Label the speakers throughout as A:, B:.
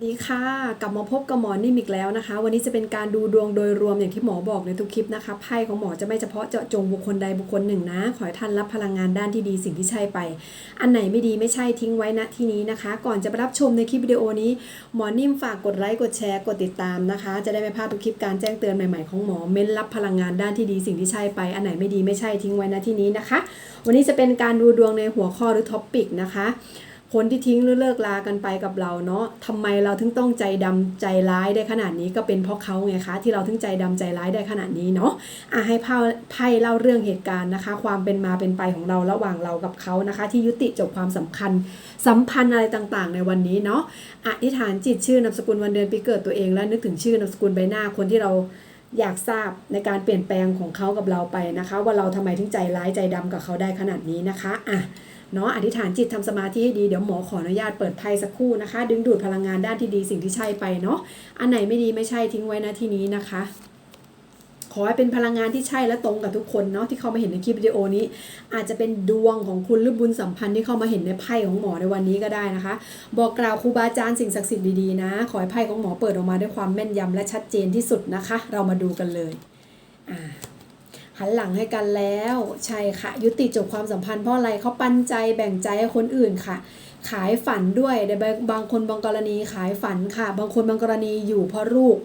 A: สวัสดีค่ะกลับมาพบกับหมอนิ่มอีกแล้วนะคะ วันนี้จะเป็นการดูดวงโดยรวมอย่างที่หมอบอกในทุกคลิปนะคะไพ่ของหมอจะไม่เฉพาะเจาะจงบุคคลใดบุคคลหนึ่งนะ ขอให้ท่านรับพลังงานด้านที่ดีสิ่งที่ใช่ไป อันไหนไม่ดีไม่ใช่ทิ้งไว้ณที่นี้นะคะ ก่อนจะไปรับชมในคลิปวิดีโอนี้หมอนิ่มฝากกดไลค์กดแชร์กดติดตามนะคะ จะได้ไม่พลาดทุกคลิปการแจ้งเตือนใหม่ๆของหมอเม้นรับพลังงานด้านที่ดีสิ่งที่ใช่ไป อันไหนไม่ดีไม่ใช่ทิ้งไว้ณที่นี้นะคะ วันนี้จะเป็นการดูดวงในหัวข้อหรือท็อปปิกนะคะ คนที่ทิ้งหรือเลิกลากันไปกับเราเนาะทำไมเราถึงต้องใจดำใจร้ายได้ขนาดนี้ก็เป็นเพราะเขาไงคะ ที่เราถึงใจดำใจร้ายได้ขนาดนี้เนาะอะให้ไพ่ไพ่เล่าเรื่องเหตุการณ์นะคะ ความเป็นมาเป็นไปของเราระหว่างเรากับเขานะคะ ที่ยุติจบความสำคัญ สัมพันธ์อะไรต่างๆ ในวันนี้เนาะอธิษฐานจิตชื่อนามสกุลวันเดือนปีเกิดตัวเองและนึกถึงชื่อนามสกุลใบหน้าคนที่เราอยากทราบในการเปลี่ยนแปลงของเขากับเราไปนะคะ ว่าเราทำไมถึงใจร้ายใจดำกับเขาได้ขนาดนี้นะคะอะ เนาะอธิษฐานจิตทำสมาธิให้ดีเดี๋ยวหมอขออนุญาตเปิดไพ่สักครู่นะคะ ดึงดูดพลังงานด้านที่ดีสิ่งที่ใช่ไปเนาะอันไหนไม่ดีไม่ใช่ทิ้งไว้นะที่นี้นะคะ ขอให้เป็นพลังงานที่ใช่และตรงกับทุกคนเนาะที่เข้ามาเห็นในคลิปวิดีโอนี้ อาจจะเป็นดวงของคุณหรือบุญสัมพันธ์ที่เข้ามาเห็นในไพ่ของหมอในวันนี้ก็ได้นะคะ บอกกล่าวครูบาอาจารย์สิ่งศักดิ์สิทธิ์ดีๆนะ ขอให้ไพ่ของหมอเปิดออกมาด้วยความแม่นยำและชัดเจนที่สุดนะคะ เรามาดูกันเลยอ่า หันหลังให้กันแล้ว ใช่ค่ะ ยุติจบความสัมพันธ์เพราะอะไรเขาปันใจแบ่งใจให้คนอื่นค่ะ ขายฝันด้วยแต่บางบางคนบางกรณีขายฝันค่ะ บางคนบางกรณีอยู่เพราะลูก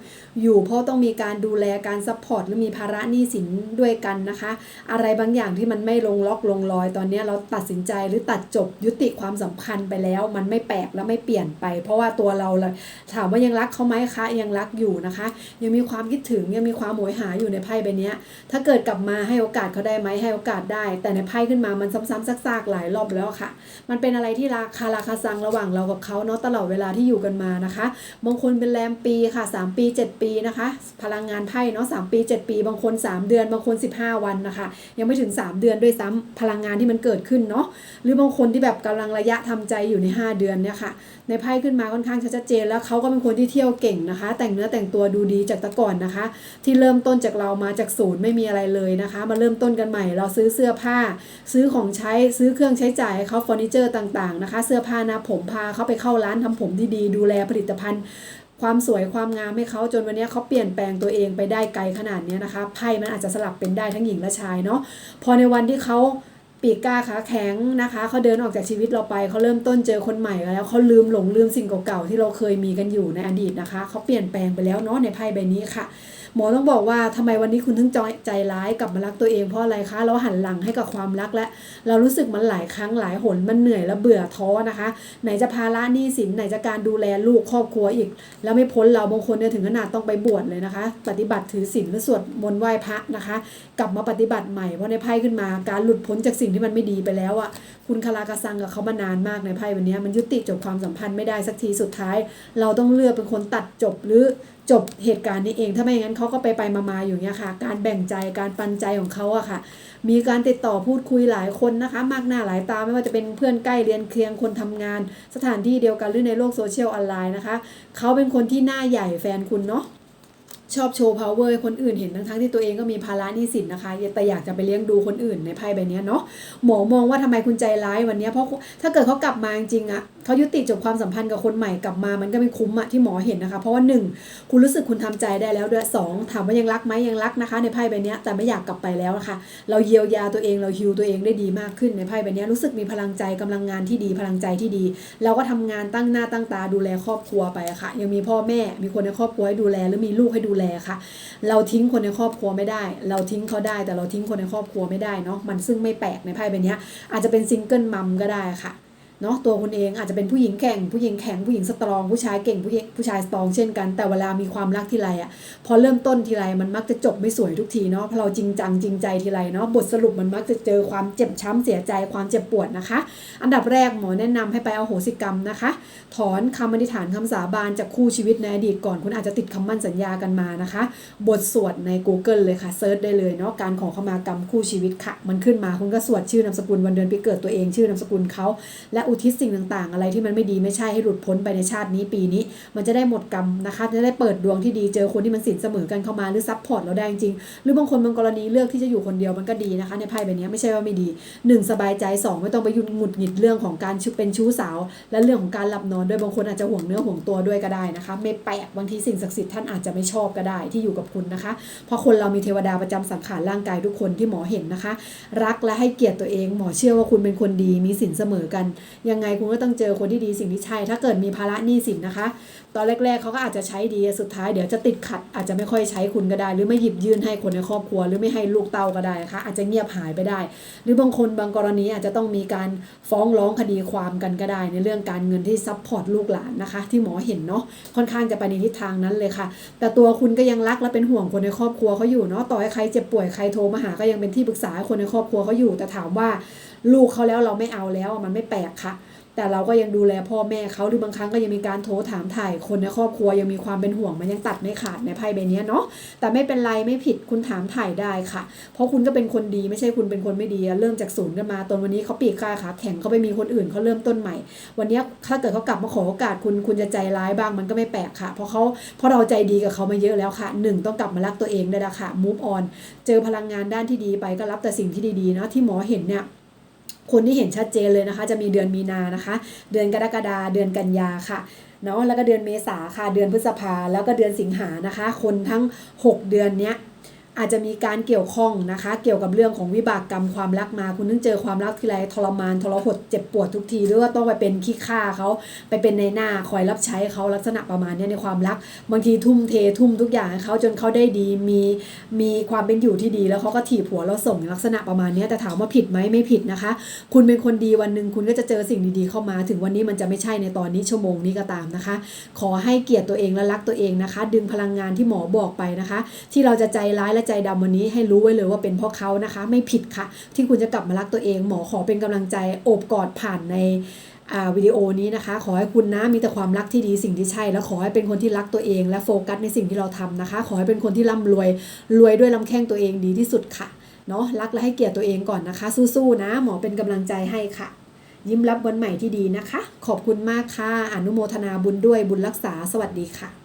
A: อยู่เพราะต้องมีการดูแลการซัพพอร์ตหรือมีภาระหนี้สินด้วยกันนะคะ อะไรบางอย่างที่มันไม่ลงล็อกลงรอย ตอนนี้เราตัดสินใจหรือตัดจบยุติความสัมพันธ์ไปแล้ว มันไม่แปลกและไม่เปลี่ยนไป เพราะว่าตัวเราถามว่ายังรักเขาไหมคะยังรักอยู่นะคะ ยังมีความคิดถึงยังมีความโหยหาอยู่ในไพ่ใบเนี้ยถ้าเกิดกลับมาให้โอกาสเขาได้ไหมให้โอกาสได้ แต่ในไพ่ขึ้นมามันซ้ำๆซากๆหลายรอบแล้วค่ะ มันเป็นอะไรที่ราคาราคาซังระหว่างเรากับเขาเนาะตลอดเวลาที่อยู่กันมานะคะบางคนเป็นแรมปีค่ะ 3 ปี 7 ปีนะคะ พลังงานไพ่เนาะ3ปี 7 ปี บางคน 3 เดือน บางคน 15 วันนะคะ ยังไม่ถึง 3 เดือนด้วยซ้ำพลังงานที่มันเกิดขึ้นเนาะหรือบางคนที่แบบกำลังระยะทำใจอยู่ใน 5 เดือนเนี่ยค่ะ ในไพ่ขึ้นมาค่อนข้างชัดเจน แล้วเขาก็เป็นคนที่เที่ยวเก่งนะคะ แต่งเนื้อแต่งตัวดูดีจากต่ก่อนนะคะ ที่เริ่มต้นจากเรามาจากศูนย์ไม่มีอะไรเลยนะคะ มาเริ่มต้นกันใหม่ เราซื้อเสื้อผ้า ซื้อของใช้ซื้อเครื่องใช้จ่ายเขาเฟอร์นิเจอร์ต่างๆนะคะ เสื้อผ้าหนาผมพาเขาไปเข้าร้านทำผมที่ดีดูแลผลิตภัณฑ์ ความสวยความงามให้เขาจนวันนี้เขาเปลี่ยนแปลงตัวเองไปได้ไกลขนาดนี้นะคะไพ่มันอาจจะสลับเป็นได้ทั้งหญิงและชายเนาะพอในวันที่เขา ปีกกล้าขาแข็งนะคะเขาเดินออกจากชีวิตเราไปเขาเริ่มต้นเจอคนใหม่แล้วเขาลืมหลงลืมสิ่งเก่าๆที่เราเคยมีกันอยู่ในอดีตนะคะเขาเปลี่ยนแปลงไปแล้วเนาะในไพ่ใบนี้ค่ะหมอต้องบอกว่าทำไมวันนี้คุณถึงใจใจร้ายกลับมารักตัวเองเพราะอะไรคะ เราหันหลังให้กับความรักและเรารู้สึกมันหลายครั้งหลายหนมันเหนื่อยและเบื่อท้อนะคะ ไหนจะภาระหนี้สินไหนจะการดูแลลูกครอบครัวอีก แล้วไม่พ้นเราบางคนเนี่ยถึงขนาดต้องไปบวชเลยนะคะ ปฏิบัติถือศีลหรือสวดมนต์ไหว้พระนะคะ กลับมาปฏิบัติใหม่เพราะในไพ่ขึ้นมาการหลุดพ้นจากสิ่งที่มันไม่ดีไปแล้วอะคุณคารากาซังกับเขามานานมากในไพ่วันนี้มันยุติจบความสัมพันธ์ไม่ได้สักทีสุดท้าย เราต้องเลือกเป็นคนตัดจบหรือจบเหตุการณ์นี้เอง ถ้าไม่อย่างนั้นเขาก็ไปไปมามาอยู่เนี่ยค่ะ การแบ่งใจการปันใจของเขาอะค่ะ มีการติดต่อพูดคุยหลายคนนะคะ มากหน้าหลายตาไม่ว่าจะเป็นเพื่อนใกล้เรียนเคียงคนทำงาน สถานที่เดียวกันหรือในโลกโซเชียลออนไลน์นะคะ เขาเป็นคนที่หน้าใหญ่แฟนคุณเนาะ ชอบโชว์ power คนอื่นเห็นทั้งทั้งที่ตัวเองก็มีภาระหนี้สินนะคะ แต่อยากจะไปเลี้ยงดูคนอื่นในไพ่ใบนี้เนาะหมอมองว่าทำไมคุณใจร้ายวันนี้เพราะถ้าเกิดเขากลับมาจริงอะ เขายุติจบความสัมพันธ์กับคนใหม่กลับมามันก็ไม่คุ้มอะที่หมอเห็นนะคะ เพราะว่าหนึ่งคุณรู้สึกคุณทำใจได้แล้วด้วยสองถามว่ายังรักไหมยังรักนะคะ ในไพ่ใบนี้แต่ไม่อยากกลับไปแล้วนะคะเราเยียวยาตัวเองเราฮิวตัวเองได้ดีมากขึ้นในไพ่ใบนี้รู้สึกมีพลังใจกำลังงานที่ดีพลังใจที่ดี เราก็ทำงานตั้งหน้าตั้งตาดูแลครอบครัวไปะค่ะ ยังมีพ่อแม่มีคนในครอบครัวให้ดูแลหรือมีลูกให้ดูแลค่ะ เราทิ้งคนในครอบครัวไม่ได้ เราทิ้งเขาได้ แต่เราทิ้งคนในครอบครัวไม่ได้เนาะมันซึ่งไม่แปลกในไพ่ใบนี้อาจจะเป็นซิงเกิลมัมก็ได้ค่ะ เนาะตัวคุณเองอาจจะเป็นผู้หญิงแข่งผู้หญิงแข็งผู้หญิงสตรอง ผู้ชายเก่งผู้หญิงผู้ชายสตรองเช่นกัน แต่เวลามีความรักทีไรอะพอเริ่มต้นทีไรมันมักจะจบไม่สวยทุกทีเนาะพราะเราจริงจังจริงใจทีไรเนาะบทสรุปมันมักจะเจอความเจ็บช้ำเสียใจความเจ็บปวดนะคะ อันดับแรกหมอแนะนำให้ไปเอาโหสิกรรมนะคะ ถอนคำอธิษฐานคำสาบานจากคู่ชีวิตในอดีตก่อนคุณอาจจะติดคำมั่นสัญญากันมานะคะ บทสวดใน Google เลยค่ะเซิร์ชได้เลยเนาะการขอขมากรรมคู่ชีวิตค่ะ มันขึ้นมาคุณก็สวดชื่อนามสกุลวันเดือนปีเกิดตัวเองชื่อนามสกุลเขาและอุทิศสิ่งต่างๆ อะไรที่มันไม่ดีไม่ใช่ให้หลุดพ้นไปในชาตินี้ปีนี้ มันจะได้หมดกรรมนะคะ จะได้เปิดดวงที่ดีเจอคนที่มันสินเสมอกันเข้ามาหรือซัพพอร์ตเราได้จริงหรือบางคนบางกรณีเลือกที่จะอยู่คนเดียวมันก็ดีนะคะ ในไพ่ใบนี้ไม่ใช่ว่าไม่ดีหนึ่งสบายใจสองไม่ต้องไปยุ่งหงุดหงิดเรื่องของการเป็นชู้สาว และเรื่องของการหลับนอนด้วยบางคนอาจจะห่วงเนื้อห่วงตัวด้วยก็ได้นะคะ ไม่แปลกบางทีสิ่งศักดิ์สิทธิ์ท่านอาจจะไม่ชอบก็ได้ที่อยู่กับคุณนะคะ เพราะคนเรามีเทวดาประจำสังขารร่างกายทุกคนที่หมอเห็นนะคะ รักและให้เกียรติตัวเองหมอเชื่อว่าคุณเป็นคนดีมีสินเสมอกัน ยังไงคุณก็ต้องเจอคนที่ดีสิ่งที่ใช่ ถ้าเกิดมีภาระหนี้สินนะคะ ตอนแรก ๆเขาก็อาจจะใช้ดีสุดท้ายเดี๋ยวจะติดขัด อาจจะไม่ค่อยใช้คุณก็ได้ หรือไม่หยิบยื่นให้คนในครอบครัว หรือไม่ให้ลูกเต้าก็ได้นะคะอาจจะเงียบหายไปได้ หรือบางคนบางกรณีอาจจะต้องมีการฟ้องร้องคดีความกันก็ได้ ในเรื่องการเงินที่ซัพพอร์ตลูกหลานนะคะ ที่หมอเห็นเนาะค่อนข้างจะไปในทิศทางนั้นเลยค่ะ แต่ตัวคุณก็ยังรักและเป็นห่วงคนในครอบครัวเขาอยู่เนาะต่อให้ใครเจ็บป่วยใครโทรมาหาก็ยังเป็นที่ปรึกษาคนในครอบครัวเขาอยู่แต่ถามว่า ลูกเขาแล้วเราไม่เอาแล้วมันไม่แปลกค่ะ แต่เราก็ยังดูแลพ่อแม่เขาหรือบางครั้งก็ยังมีการโทรถามถ่ายคนในครอบครัวยังมีความเป็นห่วงมันยังตัดไม่ขาดในไพ่ใบเนี้ยเนาะแต่ไม่เป็นไรไม่ผิดคุณถามถ่ายได้ค่ะ เพราะคุณก็เป็นคนดีไม่ใช่คุณเป็นคนไม่ดีเริ่มจากศูนย์กันมาตอนวันนี้เขาปีกกล้าขาแข็งเขาไปมีคนอื่นเขาเริ่มต้นใหม่ วันเนี้ยถ้าเกิดเขากลับมาขอโอกาสคุณคุณจะใจร้ายบ้างมันก็ไม่แปลกค่ะ เพราะเขาเพราะเราใจดีกับเขามาเยอะแล้วค่ะหนึ่งต้องกลับมารักตัวเองได้ละค่ะ move on เจอพลังงานด้านที่ดีไปก็รับแต่สิ่งที่ดีๆนะที่หมอเห็นเนี่ย คนที่เห็นชัดเจนเลยนะคะ จะมีเดือนมีนานะคะ เดือนกรกฎาเดือนกันยาค่ะเนาะแล้วก็เดือนเมษาค่ะเดือนพฤษภาแล้วก็เดือนสิงหานะคะ คนทั้ง 6 เดือนเนี้ย อาจจะมีการเกี่ยวข้องนะคะ เกี่ยวกับเรื่องของวิบากกรรมความรักมา คุณต้องเจอความรักทีไรทรมานทรหดเจ็บปวดทุกทีหรือว่าต้องไปเป็นขี้ข้าเขาไปเป็นในหน้าคอยรับใช้เขาลักษณะประมาณนี้ในความรัก บางทีทุ่มเททุ่มทุกอย่างเขาจนเขาได้ดีมีมีความเป็นอยู่ที่ดี แล้วเขาก็ถีบหัวเราส่งลักษณะประมาณนี้แต่ถามว่าผิดไหมไม่ผิดนะคะ คุณเป็นคนดีวันหนึ่งคุณก็จะเจอสิ่งดีๆเข้ามา ถึงวันนี้มันจะไม่ใช่ในตอนนี้ชั่วโมงนี้ก็ตามนะคะ ขอให้เกียรติตัวเองและรักตัวเองนะคะ ดึงพลังงานที่หมอบอกไปนะคะ ที่เราจะใจร้ายและใจดำวันนี้ให้รู้ไว้เลยว่าเป็นเพราะเขานะคะ ไม่ผิดค่ะ ที่คุณจะกลับมารักตัวเอง หมอขอเป็นกำลังใจโอบกอดผ่านในวิดีโอนี้นะคะ ขอให้คุณนะมีแต่ความรักที่ดีสิ่งที่ใช่ แล้วขอให้เป็นคนที่รักตัวเอง และโฟกัสในสิ่งที่เราทำนะคะ ขอให้เป็นคนที่ร่ำรวยรวยด้วยลำแข้งตัวเองดีที่สุดค่ะเนาะรักและให้เกียรติตัวเองก่อนนะคะ สู้ๆนะ หมอเป็นกำลังใจให้ค่ะ ยิ้มรับวันใหม่ที่ดีนะคะ ขอบคุณมากค่ะอนุโมทนาบุญด้วยบุญรักษาสวัสดีค่ะ